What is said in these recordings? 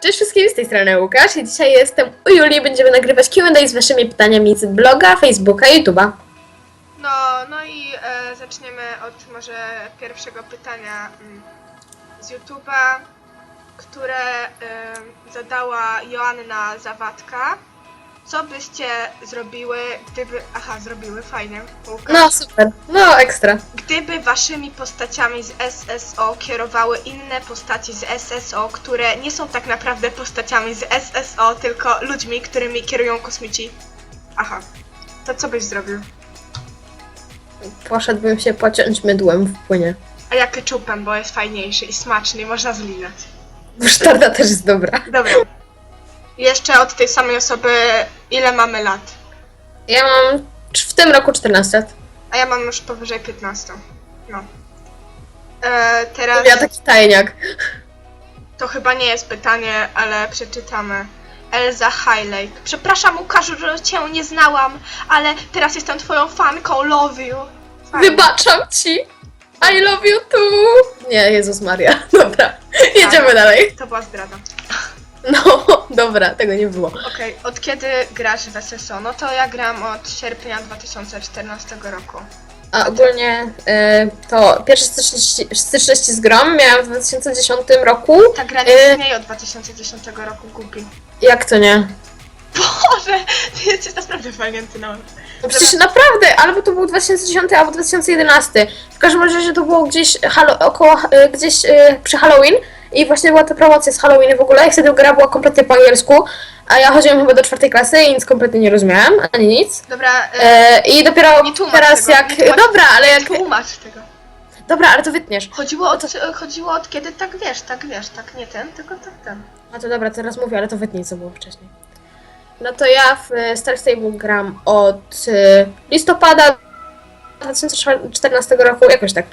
Cześć wszystkim, z tej strony Łukasz i dzisiaj jestem u Julii będziemy nagrywać Q&A z waszymi pytaniami z bloga, Facebooka i YouTube'a. No, no i e, zaczniemy od może pierwszego pytania mm, z YouTube'a, które e, zadała Joanna Zawadka. Co byście zrobiły, gdyby... Aha, zrobiły. Łukasz. No super, no ekstra. Gdyby waszymi postaciami z SSO kierowały inne postaci z SSO, które nie są tak naprawdę postaciami z SSO, tylko ludźmi, którymi kierują kosmici. Aha, to co byś zrobił? Poszedłbym się pociąć mydłem w płynie. A ja keczupem, bo jest fajniejszy i smaczny i można zlizać. Musztarda też jest dobra. Dobra. Jeszcze od tej samej osoby, ile mamy lat? Ja mam w tym roku 14 lat. A ja mam już powyżej 15. No. E, teraz Ja taki tajniak. to chyba nie jest pytanie, ale przeczytamy. Elza Highlake. Przepraszam Łukaszu, że cię nie znałam, ale teraz jestem twoją fanką, love you. Fajnie. Wybaczam ci! I love you too! Nie, Jezus Maria. Dobra, jedziemy dalej. To była zdrada. No, dobra, tego nie było. Okej, od kiedy grasz w SSO? No to ja gram od sierpnia 2014 roku. A ogólnie y, to pierwsze styczności, styczności z grą miałam w 2010 roku. Ta gra nie E. istnieje od 2010 roku, głupi. Jak to nie? Boże, ty jesteś naprawdę fajnięty no. Przecież naprawdę, albo to był 2010, albo 2011. W każdym razie że to było gdzieś halo, około, y, gdzieś y, przy Halloween i właśnie była ta promocja z Halloween w ogóle i wtedy gra była kompletnie po angielsku, a ja chodziłam chyba do czwartej klasy i nic kompletnie nie rozumiałem, ani nic. Dobra, e, E, I dopiero nie tłumacz teraz tego, jak... nie tłumacz, Dobra, ale jak... tłumacz tego. Dobra, ale to wytniesz. Chodziło od, chodziło od kiedy tak wiesz, tak wiesz, tak nie ten, tylko tak ten. A to dobra, teraz mówię, ale to wytnij, co było wcześniej. No to ja w e, Star Stable gram od e, listopada 2014 roku, jakoś tak.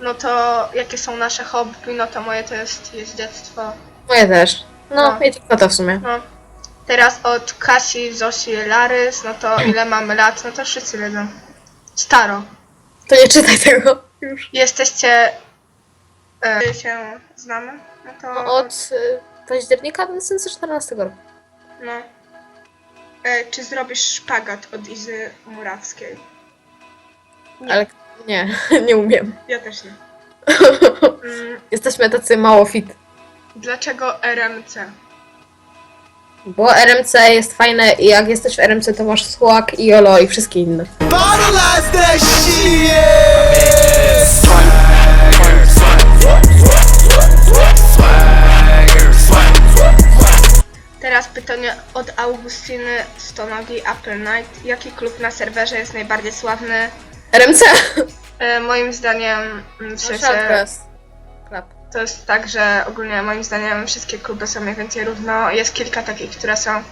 No to jakie są nasze hobby, no to moje to jest jeździectwo. Moje też. No, No. i tylko to w sumie. No. Teraz od Kasi, Zosi, Larys, no to ile mamy lat, no to wszyscy wiedzą. Staro. To nie czytaj tego już. Jesteście... E, się znamy? No to... No, od y, października 2014 roku. No. E, czy zrobisz szpagat od Izy Murawskiej? Nie. Ale nie, nie umiem. Ja też nie. Mm, Jesteśmy tacy mało fit. dlaczego RMC? Bo RMC jest fajne i jak jesteś w RMC to masz Słak i Jolo i wszystkie inne. That. Teraz pytanie od Augustyny Stonogi Apple Night. Jaki klub na serwerze jest najbardziej sławny? RMC! E, moim zdaniem mm, w sensie, Klap. to jest tak, że ogólnie moim zdaniem wszystkie kluby są mniej więcej równo. Jest kilka takich, które są,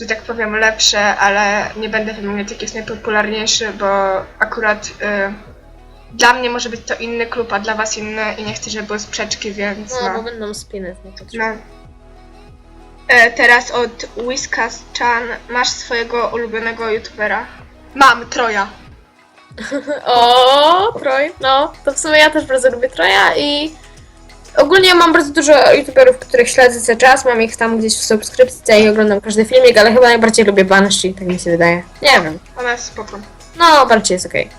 że tak powiem, lepsze, ale nie będę wymieniać jaki jest najpopularniejszy, bo akurat y, dla mnie może być to inny klub, a dla was inny i nie chcę, żeby były sprzeczki, więc No, no. bo będą spiny nie potrzebne. no. E, teraz od Whiskas Chan. Masz swojego ulubionego youtubera? Mam, Troja. O, Troj. No, to w sumie ja też bardzo lubię Troja i ogólnie mam bardzo dużo youtuberów, których śledzę cały czas. Mam ich tam gdzieś w subskrypcji i oglądam każdy filmik, ale chyba najbardziej lubię Banshee, tak mi się wydaje. Nie wiem. Ona jest spoko. No, Banshee jest okej.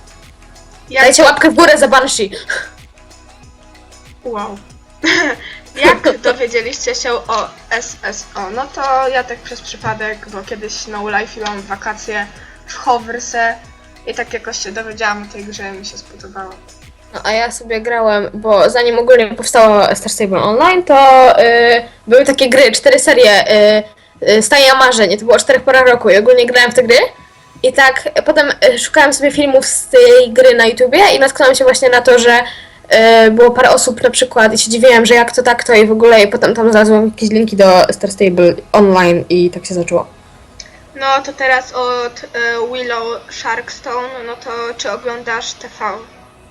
Jak Dajcie łapkę w górę za Banshee. Wow. Jak dowiedzieliście się o SSO? No to ja tak przez przypadek, bo kiedyś no life mam wakacje w Hoverse i tak jakoś się dowiedziałam o tej grze mi się spodobało. No, a ja sobie grałem, bo zanim ogólnie powstało Star Stable Online, to y, były takie gry, cztery serie y, y, Stajnia Marzeń, to było o czterech porach roku i ogólnie grałem w te gry. I tak potem y, szukałem sobie filmów z tej gry na YouTubie i natknąłem się właśnie na to, że y, było parę osób na przykład i się dziwiłem, że jak to tak to i w ogóle i potem tam znalazłam jakieś linki do Star Stable Online i tak się zaczęło. No to teraz od y, Willow Sharkstone, no to czy oglądasz TV?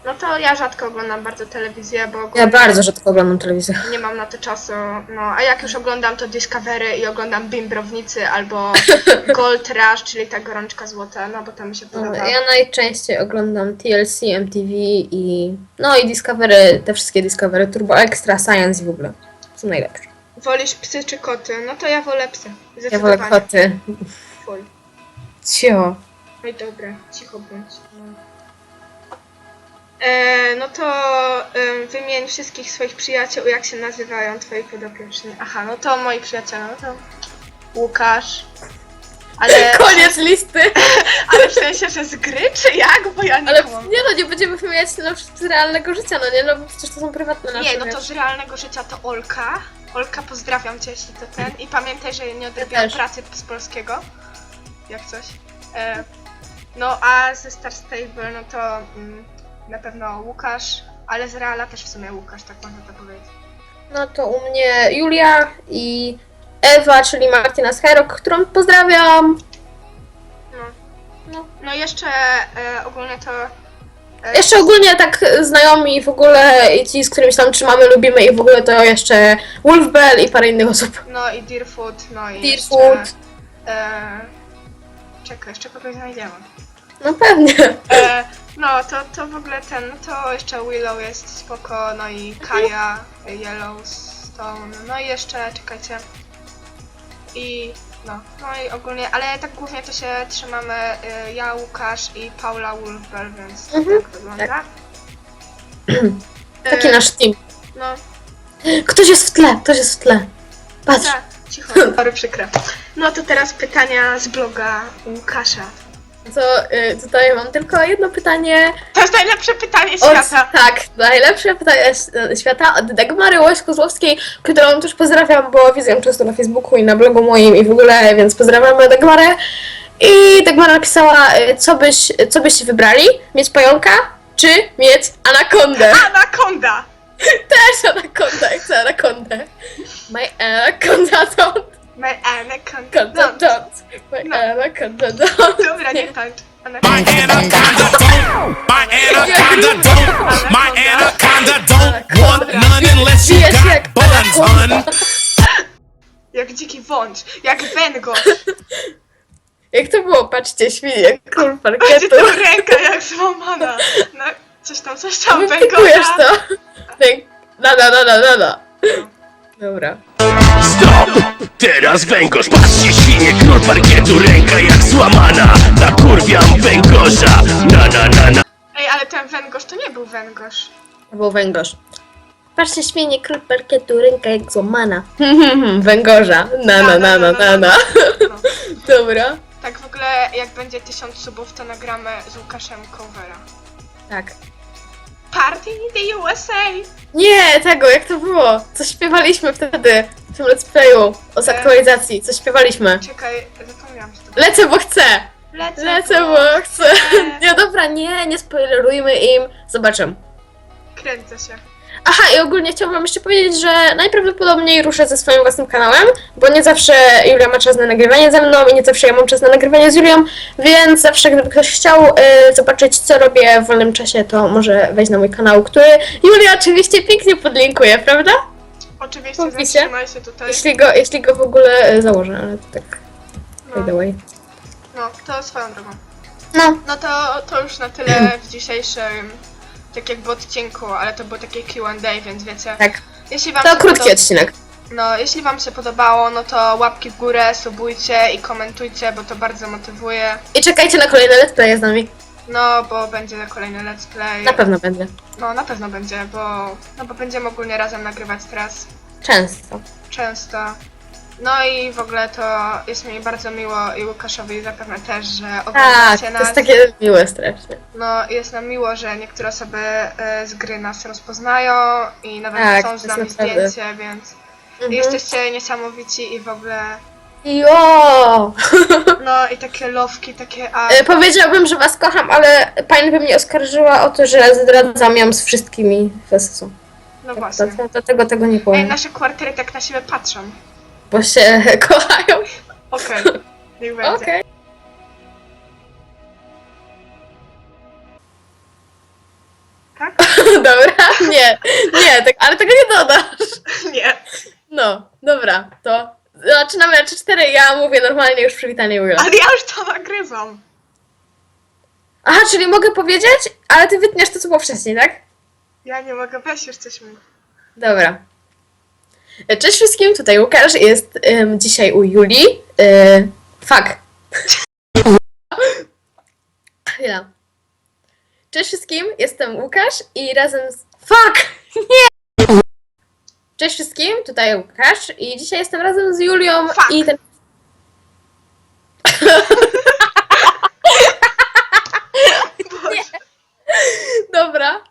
No to ja rzadko oglądam bardzo telewizję, bo Ja bardzo rzadko oglądam telewizję. nie mam na to czasu. No a jak już oglądam to Discovery i oglądam Bimbrownicy albo Gold Rush, czyli ta gorączka złota, no bo to mi się podoba. Ja najczęściej oglądam TLC, MTV i no i Discovery, te wszystkie Discovery, Turbo Extra, Science i w ogóle. Są najlepsze. Wolisz psy czy koty? No to ja wolę psy. Ja wolę koty. Cio. Oj dobra, cicho bądź. No, e, no to em, wymień wszystkich swoich przyjaciół, jak się nazywają twoi podopieczni. Aha, no to moi przyjaciele, no to Łukasz. Ale, Koniec listy. ale w sensie, że z gry, czy jak? Bo ja nie Ale kumam. nie no, nie będziemy wymieniać przykład z realnego życia, no nie? No bo przecież to są prywatne nasze. Nie, no to z realnego życia to Olka. Olka, pozdrawiam cię, jeśli to ten. I pamiętaj, że nie odrobiłam też. pracy z polskiego. Jak coś. E, no a ze Star Stable, no to mm, na pewno Łukasz, ale z Reala też w sumie Łukasz, tak można to powiedzieć. No to u mnie Julia i Ewa, czyli Martina Scherok, którą pozdrawiam. No, No. no jeszcze e, ogólnie to... E, Jeszcze ogólnie tak znajomi w ogóle i ci, z którymi się tam trzymamy, lubimy i w ogóle to jeszcze Wolfbell i parę innych osób. No i Deerfoot, no i Deerfoot. jeszcze... E, czekaj, jeszcze kogoś znajdziemy. No pewnie. E, no, to, to w ogóle ten, no to jeszcze Willow jest spoko, no i Kaja, Yellowstone, no i jeszcze, czekajcie. I no, no i ogólnie, ale tak głównie to się trzymamy y, ja, Łukasz i Paula Wolfbell, więc Mhm, tak wygląda. Taki E, nasz team. No, Ktoś jest w tle, ktoś jest w tle. Patrz. tak, cicho, sorry, przykre. No to teraz pytania z bloga Łukasza. To y, tutaj mam tylko jedno pytanie. To jest najlepsze pytanie Od, świata. tak, najlepsze pytanie s- świata od Dagmary Łoś-Kozłowskiej, którą też pozdrawiam, bo widzę ją często na Facebooku i na blogu moim i w ogóle, więc pozdrawiamy Dagmarę. I Dagmara napisała, y, co, byś, co byście wybrali? Mieć pająka czy mieć anakondę? Anakonda! Też anakonda, chcę anakondę. My anaconda don't, My anaconda. conda No, don't. My No. anaconda don't. dobra, nie tańcz. My anaconda don't. My anaconda don't. My anaconda don't want none unless you got jak buns, hun. Jak dziki wąż, jak węgorz. Jak to było? Patrzcie, świnie, król Będzie parkietu. to ręka jak złamana. No, coś tam, coś tam, Wypikujesz węgorza. to. Węg... Nada, nada, nada. Dobra. Stop! Teraz węgorz, patrzcie świnie, król parkietu, ręka jak złamana Nakurwiam węgorza, na na na na Ej, ale ten węgorz to nie był węgorz. To był węgorz. Patrzcie, śmienie, król parkietu, ręka jak złamana. Węgorza. Na, na, na, na, na, na. No. Dobra. Tak w ogóle, jak będzie tysiąc subów, to nagramy z Łukaszem covera. Tak. Party in the USA! Nie, tego, jak to było? Co śpiewaliśmy wtedy w tym let's playu o z aktualizacji? Co śpiewaliśmy? Czekaj, zapomniałam się to. Lecę, bo chcę! Lecę, Lecę, bo chcę! Nie, dobra, nie, nie spoilerujmy im. Zobaczę. Kręcę się. Aha, i ogólnie chciałam jeszcze powiedzieć, że najprawdopodobniej ruszę ze swoim własnym kanałem, bo nie zawsze Julia ma czas na nagrywanie ze mną i nie zawsze ja mam czas na nagrywanie z Julią, więc zawsze gdyby ktoś chciał y, zobaczyć, co robię w wolnym czasie, to może wejść na mój kanał, który Julia oczywiście pięknie podlinkuje, prawda? Oczywiście, zatrzymaj się tutaj. Jeśli go, jeśli go w ogóle y, założę, ale to tak by the No, way. no, to swoją drogą. No, No to, to już na tyle w dzisiejszym, tak jakby odcinku, ale to było takie Q&A, więc wiecie. tak. Jeśli wam To się krótki podo- odcinek. No, jeśli wam się podobało, no to łapki w górę, subujcie i komentujcie, bo to bardzo motywuje. I czekajcie na kolejne let's play z nami. No, bo będzie kolejny let's play. Na pewno będzie. No, na pewno będzie, bo, no, bo będziemy ogólnie razem nagrywać teraz Często. często. No i w ogóle to jest mi bardzo miło i Łukaszowi zapewne też, że Tak, oglądacie to nas. jest takie miłe strasznie. No, jest nam miło, że niektóre osoby e, z gry nas rozpoznają i nawet Tak, to z jest nami naprawdę- zdjęcie, więc Mhm. jesteście niesamowici i w ogóle, Jo! no i takie lowki, takie a... E, Powiedziałbym, że was kocham, ale pani by mnie oskarżyła o to, że zdradzam ją z wszystkimi w SSU. No To, właśnie. to, tego, tego nie Ej, powiem. nasze kwartery tak na siebie patrzą. Bo się kochają. Okej, niech będzie. Okej. Tak? Dobra, nie, nie, tak, ale tego nie dodasz. Nie. No, dobra, to zaczynamy na 3-4, ja mówię normalnie już przywitanie Julia. Ale ja już to nagrywam. Aha, czyli mogę powiedzieć, ale ty wytniesz to, co było wcześniej, tak? Ja nie mogę, weź już coś mów. Dobra. Cześć wszystkim, tutaj Łukasz, jest dzisiaj u Julii. E, fuck. Chwila. Cześć wszystkim, jestem Łukasz i razem z... Fuck! Nie! Cześć wszystkim, tutaj Łukasz i dzisiaj jestem razem z Julią Fuck. i ten... Dobra.